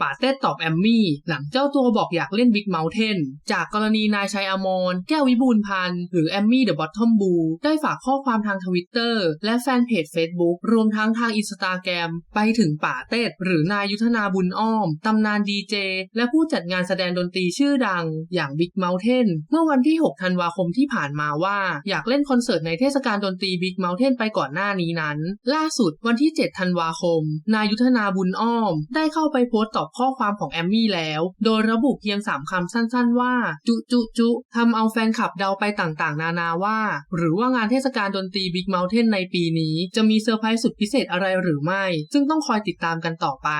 ปาเต้ตอบแอมมี่ หลังเจ้าตัวบอกอยากเล่น Big Mountain จากกรณีนายชัยอมรแก้ววิบูลพันธ์หรือแอมมี่เดอะบอททอมบูได้ฝากข้อความทางทวิตเตอร์และแฟนเพจ Facebook รวมทั้งทางอินสตาแกรมไปถึงป่าเต้หรือนายยุทธนาบุญอ้อม ตำนานดีเจ และผู้จัดงานแสดงดนตรีชื่อดัง อย่าง Big Mountain เมื่อวันที่ 6 ธันวาคมที่ผ่านมาว่า อยากเล่นคอนเสิร์ตในเทศกาลดนตรี Big Mountain ไปก่อนหน้านี้นั้น ล่าสุดวันที่ 7 ธันวาคม นายยุทธนาบุญอ้อม ได้เข้าไปโพสต์ตอบข้อความของแอมมี่แล้ว โดยระบุเพียง 3คำสั้น ๆ ว่า จุจุจุทำเอาแฟนคลับเดาไปต่างๆ นานาว่า หรือว่างานเทศกาลดนตรี Big Mountain ในปีนี้ จะมีเซอร์ไพรส์สุดพิเศษอะไรหรือไม่ ซึ่งต้องคอยติดตามกันต่อไป